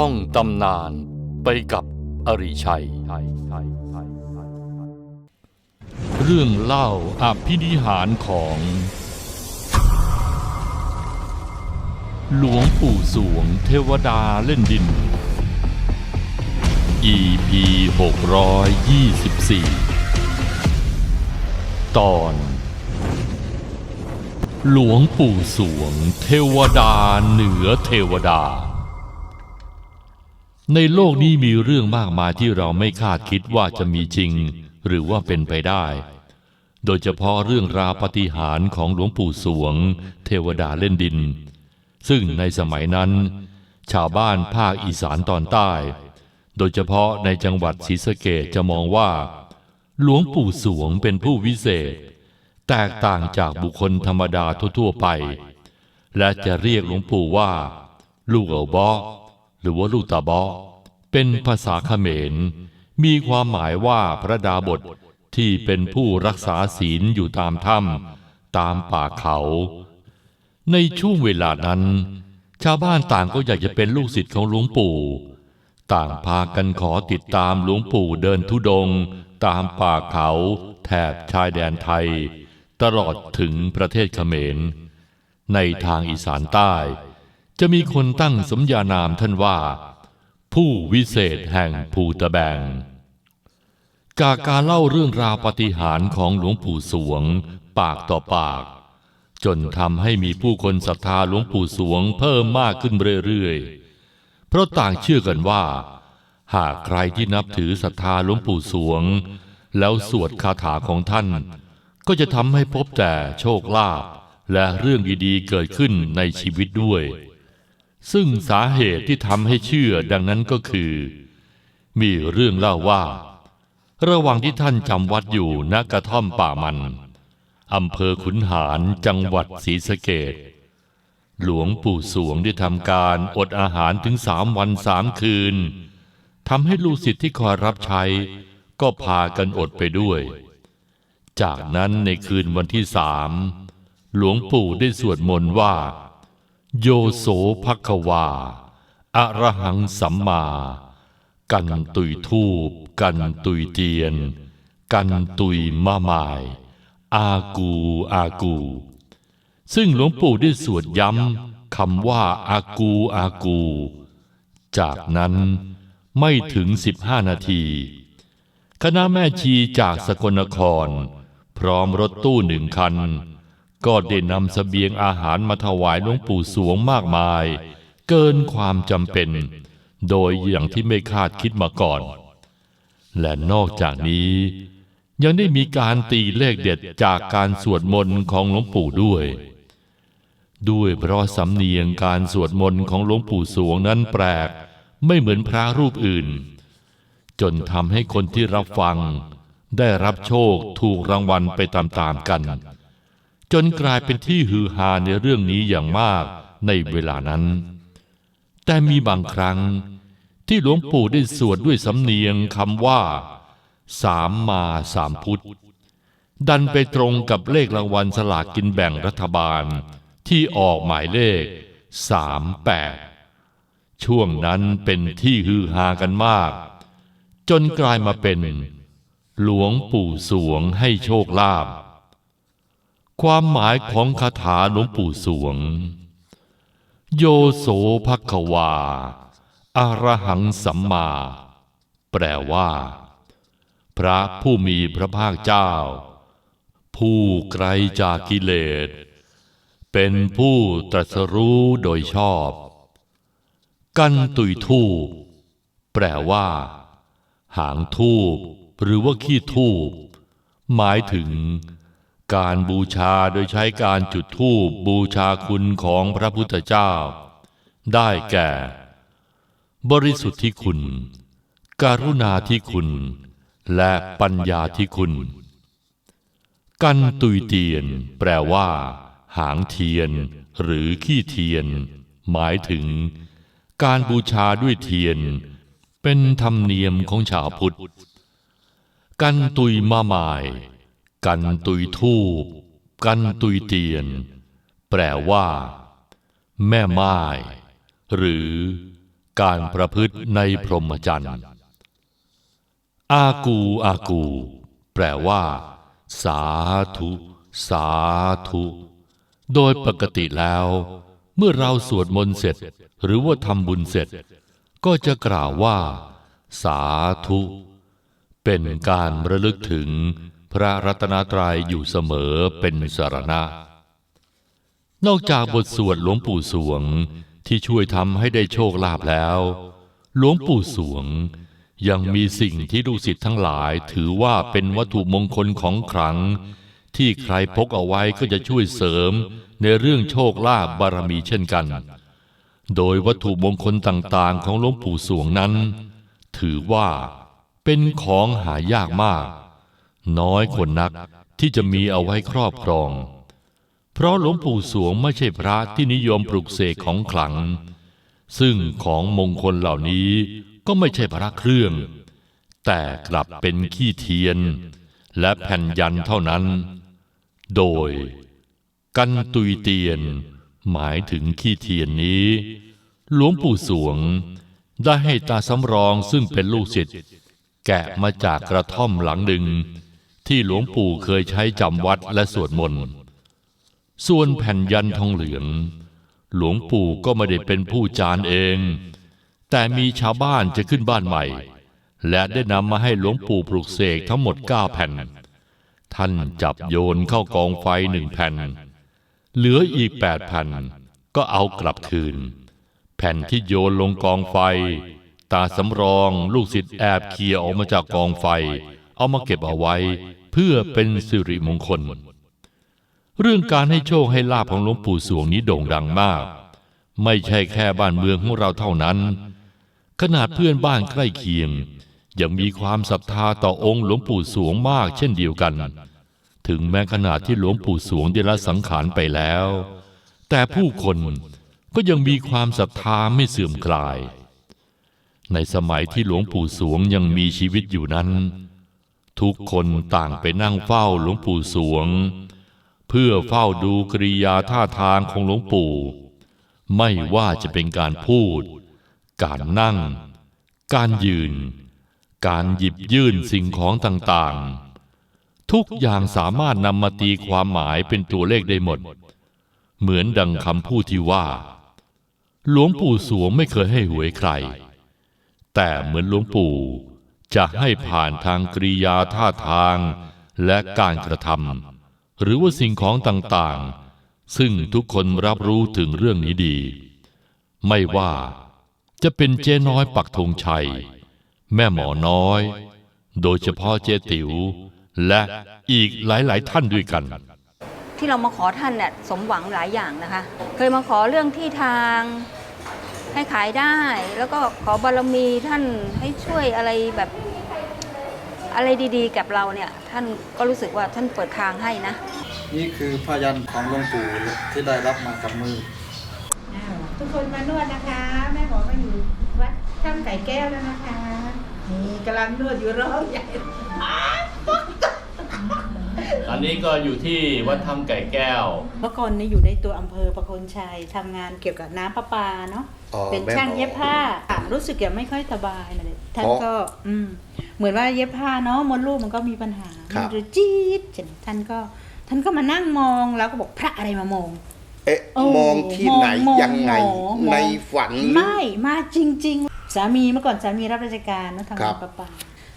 ท่องตำนานไปกับอริชัย เรื่องเล่าอภินิหารของ หลวงปู่สวงเทวดาเล่นดิน EP 624 ตอน หลวงปู่สวงเทวดาเหนือเทวดา ในโลกนี้มีเรื่องมากมายที่เราไม่คาดคิดว่าจะมีจริง หรือว่าเป็นไปได้ โดยเฉพาะเรื่องราวปฏิหารของหลวงปู่สวง เทวดาเล่นดิน ซึ่งในสมัยนั้น ชาวบ้านภาคอีสานตอนใต้ โดยเฉพาะในจังหวัดศรีสะเกดจะมองว่า หลวงปู่สวงเป็นผู้วิเศษ แตกต่างจากบุคคลธรรมดาทั่วๆไป และจะเรียกหลวงปู่ว่า ลูกเอ๋าบอ หรือว่าลูกตาบอเป็นภาษาเขมร มีความหมายว่าพระดาบทที่เป็นผู้รักษาศีลอยู่ตามถ้ำตามป่าเขา ในช่วงเวลานั้น ชาวบ้านต่างก็อยากจะเป็นลูกศิษย์ของหลวงปู่ ต่างพากันขอติดตามหลวงปู่เดินทุดงค์ตามป่าเขา แถบชายแดนไทย ตลอดถึงประเทศเขมร ในทางอีสานใต้ จะมีคนตั้งสมญานามท่านว่า ผู้วิเศษแห่งภูตะแบงจากการเล่าเรื่องราวปฏิหารของหลวงปู่สวง ปากต่อปาก จนทำให้มีผู้คนศรัทธาหลวงปู่สวงเพิ่มมากขึ้นเรื่อยๆ เพราะต่างเชื่อกันว่า หากใครที่นับถือศรัทธาหลวงปู่สวง แล้วสวดคาถาของท่าน ก็จะทำให้พบแต่โชคลาภและเรื่องดีๆเกิดขึ้นในชีวิตด้วย ซึ่งสาเหตุที่ทำให้เชื่อดังนั้นก็คือ มีเรื่องเล่าว่า ระหว่างที่ท่านจำวัดอยู่ณกระท่อมป่ามันอำเภอขุนหารจังหวัดศรีสะเกดหลวงปู่สวงได้ทำการอดอาหารถึงสามวันสามคืนทำให้ลูกศิษย์ที่คอยรับใช้ ก็พากันอดไปด้วย จากนั้นในคืนวันที่สามหลวงปู่ได้สวดมนต์ว่า โยโสภควาอะระหังสัมมา กันตุยทูปกันตุยเตียน กันตุยมะมาย อากูอากู ซึ่งหลวงปู่ได้สวดย้ำคำว่าอากูอากู จากนั้นไม่ถึงสิบห้านาที คณะแม่ชีจากสกลนคร พร้อมรถตู้หนึ่งคัน ก็ได้นำสเสบียงอาหารมาถวายหลวงปู่สวงมากมาย เกินความจำเป็น โดยอย่างที่ไม่คาดคิดมาก่อน และนอกจากนี้ ยังได้มีการตีเลขเด็ดจากการสวดมนต์ของหลวงปู่ด้วย ด้วยเพราะสำเนียงการสวดมนต์ของหลวงปู่สวงนั้นแปลก ไม่เหมือนพระรูปอื่น จนทำให้คนที่รับฟัง ได้รับโชคถูกรางวัลไปตามๆกัน จนกลายเป็นที่ฮือฮาในเรื่องนี้อย่างมากในเวลานั้น แต่มีบางครั้งที่หลวงปู่ได้สวดด้วยสำเนียงคำว่า สามมาสามพุทธ ดันไปตรงกับเลขรางวัลสลากกินแบ่งรัฐบาลที่ออกหมายเลขสามแปดช่วงนั้นเป็นที่ฮือฮากันมาก จนกลายมาเป็น หลวงปู่สวงให้โชคลาภ ความหมายของคาถาหลวงปู่สวง โยโสภควาอารหังสัมมา แปลว่า พระผู้มีพระภาคเจ้า ผู้ไกลจากกิเลส เป็นผู้ตรัสรู้โดยชอบ กันตุยทูปแปลว่า หางทูบหรือว่าขี้ทูบหมายถึง การบูชาโดยใช้การจุดธูปบูชาคุณของพระพุทธเจ้า ได้แก่ บริสุทธิคุณ การุณาธิคุณ และปัญญาธิคุณ กันตุยเตียน แปลว่า หางเทียน หรือขี้เทียน หมายถึง การบูชาด้วยเทียน เป็นธรรมเนียมของชาวพุทธ กันตุยมาหมาย กันตุยทูบกันตุยเตียน แปลว่า แม่ไม้หรือการประพฤติในพรหมจรรย์อากูอากู แปลว่า สาธุ สาธุ โดยปกติแล้ว เมื่อเราสวดมนต์เสร็จ หรือว่าทำบุญเสร็จ ก็จะกล่าวว่า สาธุ เป็นการระลึกถึง พระรัตนตรัยอยู่เสมอเป็นสารณะ นอกจากบทสวดหลวงปู่สวงที่ช่วยทำให้ได้โชคลาภแล้ว หลวงปู่สวงยังมีสิ่งที่ลูกศิษย์ทั้งหลายถือว่าเป็นวัตถุมงคลของขลัง ที่ใครพกเอาไว้ก็จะช่วยเสริมในเรื่องโชคลาภบารมีเช่นกัน โดยวัตถุมงคลต่างๆ ของหลวงปู่สวงนั้น ถือว่าเป็นของหายากมาก น้อยคนนักที่จะมีเอาไว้ครอบครอง เพราะหลวงปู่สวงไม่ใช่พระที่นิยมปลุกเสกของขลัง ซึ่งของมงคลเหล่านี้ก็ไม่ใช่พระเครื่อง แต่กลับเป็นขี้เทียน และแผ่นยันเท่านั้น โดย กันตุยเตียน หมายถึงขี้เทียนนี้ หลวงปู่สวงได้ให้ตาสำรองซึ่งเป็นลูกศิษย์แกะมาจากกระท่อมหลังหนึ่ง ที่หลวงปู่เคยใช้จำวัดและสวดมนต์ ส่วนแผ่นยันทองเหลือง หลวงปู่ก็ไม่ได้เป็นผู้จานเอง แต่มีชาวบ้านจะขึ้นบ้านใหม่ และได้นำมาให้หลวงปู่ปลุกเสกทั้งหมด 9 แผ่น ท่านจับโยนเข้ากองไฟหนึ่งแผ่น เหลืออีกแปดแผ่นก็เอากลับคืน แผ่นที่โยนลงกองไฟ ตาสำรองลูกศิษย์แอบเคลียออกมาจากกองไฟ เอามาเก็บเอาไว้เพื่อเป็นสิริมงคล เรื่องการให้โชคให้ลาภของหลวงปู่สวงนี้โด่งดังมาก ไม่ใช่แค่บ้านเมืองของเราเท่านั้น ขนาดเพื่อนบ้านใกล้เคียง ยังมีความศรัทธาต่อองค์หลวงปู่สวงมากเช่นเดียวกัน ถึงแม้ขนาดที่หลวงปู่สวงได้ละสังขารไปแล้ว แต่ผู้คนก็ยังมีความศรัทธาไม่เสื่อมคลาย ในสมัยที่หลวงปู่สวงยังมีชีวิตอยู่นั้น ทุกคนต่างไปนั่งเฝ้าหลวงปู่สวง เพื่อเฝ้าดูกริยาท่าทางของหลวงปู่ ไม่ว่าจะเป็นการพูด การนั่ง การยืน การหยิบยื่นสิ่งของต่างๆ ทุกอย่างสามารถนำมาตีความหมายเป็นตัวเลขได้หมด เหมือนดังคำพูดที่ว่า หลวงปู่สวงไม่เคยให้หวยใคร แต่เหมือนหลวงปู่ จะให้ผ่านทางกริยาท่าทางและการกระทำหรือว่าสิ่งของต่างๆ ซึ่งทุกคนรับรู้ถึงเรื่องนี้ดี ไม่ว่าจะเป็นเจ๊น้อยปักธงชัย แม่หมอน้อย โดยเฉพาะเจ๊ติ๋ว และอีกหลายๆท่านด้วยกัน ที่เรามาขอท่านเนี่ยสมหวังหลายอย่างนะคะ เคยมาขอเรื่องที่ทาง ให้ขายได้ แล้วก็ขอบารมีท่านให้ช่วยอะไรแบบอะไรดีๆ กับเราเนี่ย ท่านก็รู้สึกว่าท่านเปิดทางให้นะ นี่คือพยันของหลวงปู่ที่ได้รับมากับมืออ้าวทุกคนมานวดนะคะ แม่หมอมาอยู่วัดถ้ำไก่แก้วแล้วนะคะ นี่กำลังนวดอยู่ร้องใหญ่ตอนนี้ก็อยู่ที่วัดถ้ำไก่แก้ว เมื่อก่อนนี่อยู่ในตัวอำเภอประโคนชัยทำงานเกี่ยวกับน้ำประปาเนาะอ๋อ เป็นแม่หมอช่างเย็บผ้าอะรู้สึกยังไม่ค่อยสบายนะเลยท่านเพราะก็อืมเหมือนว่าเย็บผ้าเนาะมดลูกมันก็มีปัญหาครับมันจะจี๊ดจนท่านก็ ท่านก็มานั่งมองแล้วก็บอกพระอะไรมามองเอ๊ะโอ้มองที่ไหนมองยังไงมองมองในฝันหรือไม่มาจริง ๆ สามีเมื่อก่อนสามีรับราชการเนอะทำครังานบประปา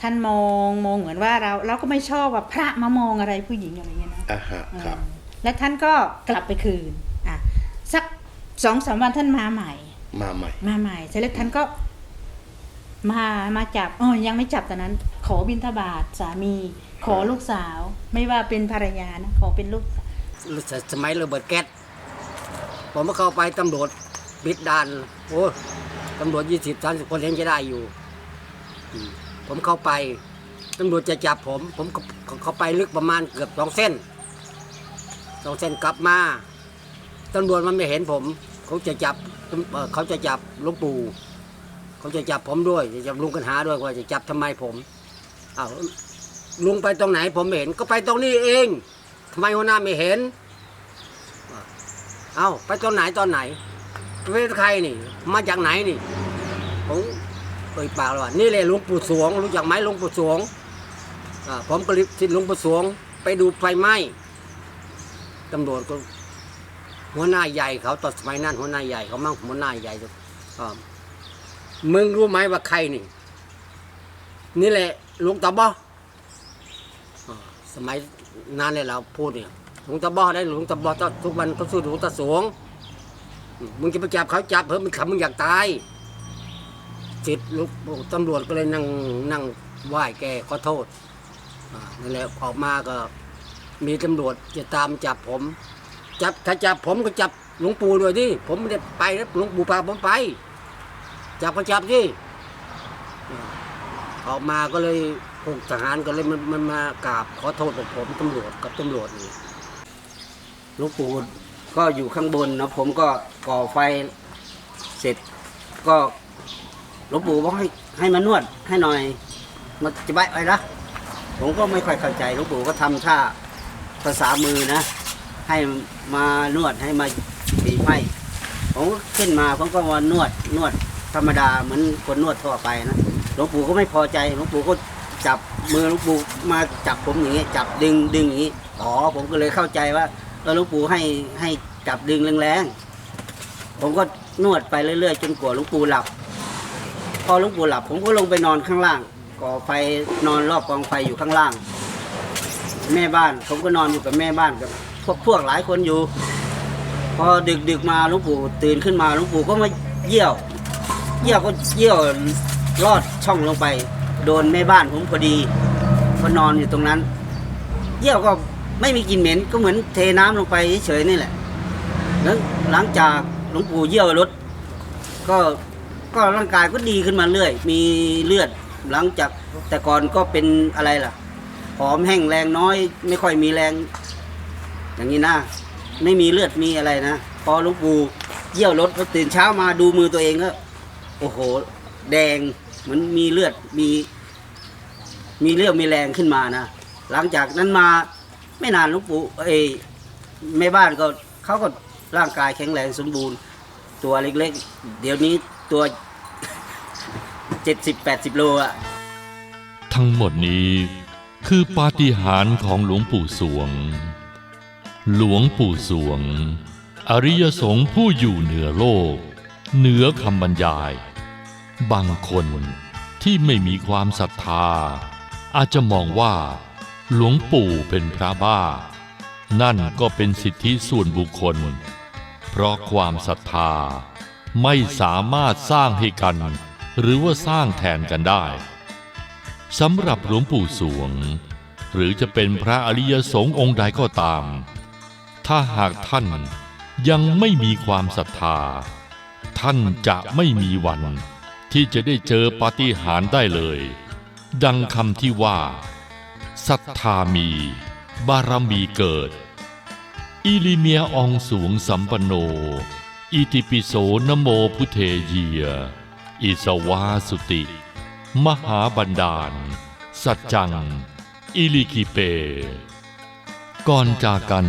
ท่านมองมองเหมือนว่าเราเราก็ไม่ชอบว่าพระมามองอะไรผู้หญิงอะไรเงี้ยนะอ่าฮะครับอ่าและท่านก็กลับไปคืนอะสักสองสามวันท่านมาใหม่ มาใหม่ มาใหม่เสร็จแล้วท่านก็ มามาจับอ๋อยังไม่จับตอนนั้น ขอบิณฑบาตสามี ขอลูกสาว ไม่ว่าเป็นภรรยานะขอเป็นลูกสาวสมัยระเบิดแก๊สผมมาเข้าไปตำรวจปิดด่านโอ้ตำรวจยี่สิบสามสิบคนยังจะได้อยู่อืมผมเข้าไปตำรวจจะจับผม ผมก็เข้าไปลึกประมาณเกือบสองเส้นสองเส้นกลับมาตำรวจมันไม่เห็นผม เขาจะจับ เขาจะจับหลวงปู่เขาจะจับผมด้วยจะจับลุงกันหาด้วยว่าจะจับทำไมผมอ้าวลุงไปตรงไหนผมเห็น ก็ไปตรงนี้เองทำไมหัวหน้าไม่เห็นเอ้าไปตอนไหนตอนไหนเป็นใครนี่ มาจากไหนนี่ผมเอ่ยปากเลยว่านี่แหละหลวงปู่สวง รู้จักไหมหลวงปู่สวงผมก็รีบที่หลวงปู่สวง ไปดูไฟไหม้ตำรวจก็ หัวหน้าใหญ่เขาตอนสมัยนั้นหัวหน้าใหญ่เขามั่งหัวหน้าใหญ่อ่ามึงรู้ไหมว่าใครนี่ นี่แหละหลวงตาบ้อสมัยนานเลยเราพูดเนี่ยหลวงตาบ้อได้หลวงตาบ้อทุกวันก็สู้หลวงตาสวงมึงจะไปจับเขาจับเพิ่มมึงขำมึงอยากตายจิตลูกตำรวจก็เลยนั่งนั่งไหว้แกขอโทษนั่นแหละออกมาก็มีตำรวจจะตามจับผม จับถ้าจับผมก็จับหลวงปู่ด้วยดิผมไม่ได้ไปนะหลวงปู่พาผมไป จับก็จับดิออกมาก็เลยพวกทหารก็เลยมันมันมากราบขอโทษกับผมตำรวจกับตำรวจนี่หลวงปู่ก็อยู่ข้างบนนะผมก็ก่อไฟเสร็จก็หลวงปู่บอกให้ให้มานวดให้หน่อยมาจะไปอะไรนะผมก็ไม่ค่อยเข้าใจหลวงปู่ก็ทำท่าภาษามือนะ ให้มานวดให้มาบีบให้ผมก็ขึ้นมาผมก็มานวดนวดธรรมดาเหมือนคนนวดทั่วไปนะหลวงปู่ก็ไม่พอใจหลวงปู่ก็จับมือหลวงปู่มาจับผมอย่างนี้จับดึงดึงอย่างนี้อ๋อผมก็เลยเข้าใจว่าเออหลวงปู่ให้ให้จับดึงแรงๆผมก็นวดไปเรื่อยๆจนกว่าหลวงปู่หลับ พอหลวงปู่หลับ ผมก็ลงไปนอนข้างล่าง ก่อไฟนอนรอบกองไฟอยู่ข้างล่าง แม่บ้าน ผมก็นอนอยู่กับแม่บ้านกับ พวกพวกหลายคนอยู่ พอดึกดึกๆมาหลวงปู่ตื่นขึ้นมาหลวงปู่ก็มาเยี่ยว เยี่ยวก็เยี่ยวลอดช่องลงไป โดนแม่บ้านผมพอดีก็นอนอยู่ตรงนั้น เยี่ยวก็ไม่มีกลิ่นเหม็นก็เหมือนเทน้ำลงไปเฉยๆนี่แหละแล้วหลังจากหลวงปู่เยี่ยวรถก็ก็ร่างกายก็ดีขึ้นมาเรื่อย มีเลือดหลังจากแต่ก่อนก็เป็นอะไรล่ะผอมแห้งแรงน้อย ไม่ค่อยมีแรง อย่างนี้นะ ไม่มีเลือดมีอะไรนะ พอลวงปู่เยี่ยวรถพอตื่นเช้ามาดูมือตัวเองก็โอ้โห แดงเหมือนมีเลือดมี มีเลือดมีแรงขึ้นมานะหลังจากนั้นมาไม่นานลวงปู่เอแม่บ้านก็เขาก็ร่างกายแข็งแรงสมบูรณ์ ตัวเล็กๆ เดี๋ยวนี้ตัวเจ็ดสิบแปดสิบโลอะทั้งหมดนี้คือปาฏิหาริย์ของหลวงปู่สวง หลวงปู่สวง อริยสงฆ์ผู้อยู่เหนือโลก เหนือคำบรรยาย บางคนที่ไม่มีความศรัทธา อาจจะมองว่า หลวงปู่เป็นพระบ้า นั่นก็เป็นสิทธิส่วนบุคคล เพราะความศรัทธาไม่สามารถสร้างให้กัน หรือว่าสร้างแทนกันได้สำหรับหลวงปู่สวง หรือจะเป็นพระอริยสงฆ์องค์ใดก็ตาม ถ้าหากท่านยังไม่มีความศรัทธา ท่านจะไม่มีวันที่จะได้เจอปาฏิหาริย์ได้เลย ดังคำที่ว่าศรัทธามี บารมีเกิด อิลิเมียองสูงสัมปโน อิติปิโสนโมพุเทเยีย อิสวาสุติ มหาบันดาล สัจจัง อิลิคิเป ก่อนจากกัน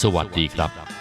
สวัสดีครับ